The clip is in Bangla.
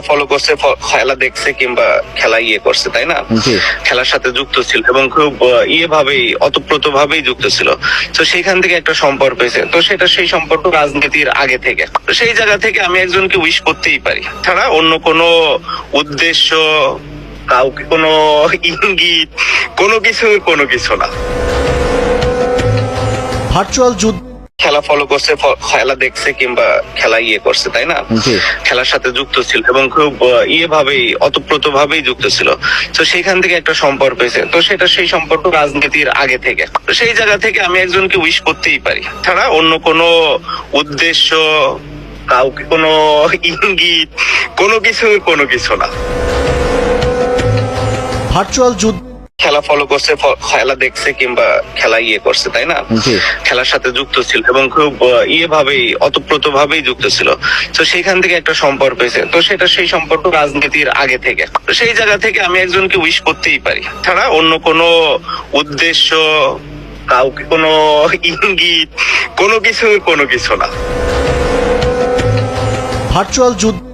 খেলা ফলো করছে খেলা দেখছে কিংবা খেলা ইয়ে করছে তাই না? খেলার সাথে যুক্ত ছিল এবং খুব ইয়ে ভাবেই অতপ্রত ভাবেই যুক্ত ছিল। তো সেইখান থেকে একটা সম্পর্ক হয়েছে। তো সেটা সেই সম্পর্ক রাজনীতির আগে থেকে। সেই জায়গা থেকে আমি একজনকে উইশ করতেই পারি। ছাড়া অন্য কোনো উদ্দেশ্য কাউকে কোনো ইঙ্গিত কোনো কিছু কোনো কিছু না। ভার্চুয়াল যুদ্ধ খেলা ফলো করছে খেলা দেখছে কিংবা খেলা ইয়ে করছে তাই না? খেলার সাথে যুক্ত ছিল এবং খুব ইয়ে ভাবেই অতপ্রত ভাবেই যুক্ত ছিল। তো সেইখান থেকে একটা সম্পর্ক হয়েছে। তো সেটা সেই সম্পর্ক রাজনীতির আগে থেকে। সেই জায়গা থেকে আমি একজনকে উইশ করতেই পারি। ছাড়া অন্য কোনো উদ্দেশ্য কাউকে কোনো ইঙ্গিত কোনো কিছু কোনো কিছু না। ভার্চুয়াল যুদ্ধ খেলা ফলো করছে খেলা দেখছে কিংবা খেলা ইয়ে করছে তাই না? খেলার সাথে যুক্ত ছিল এবং খুব ইয়ে ভাবেই অতপ্রত ভাবেই যুক্ত ছিল। তো সেইখান থেকে একটা সম্পর্ক হয়েছে। তো সেটা সেই সম্পর্ক রাজনীতির আগে থেকে। সেই জায়গা থেকে আমি একজনকে উইশ করতেই পারি। ছাড়া অন্য কোনো উদ্দেশ্য কাউকে কোনো ইঙ্গিত কোনো কিছু কোনো কিছু না। ভার্চুয়াল যুদ্ধ